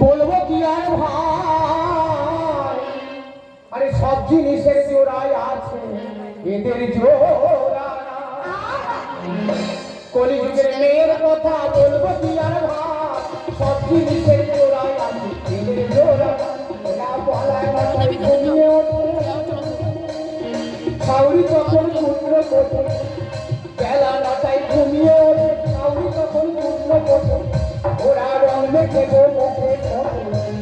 বলব কি আর ভাই? আরে সব জিনিসের জোড়ায় আছে এদের জোড়া। কলিযুগের মেয়ের কথা বলব কি আর ভাই? সব জিনিসের জোড়ায় আছে এদের জোড়া। সাউরি তখন পুত্র কোটে বেলা নটায় ঘুমিয়ে ওঠে সাউরি তখন পুত্র কোটে ওরা রং মেখে গো মুখে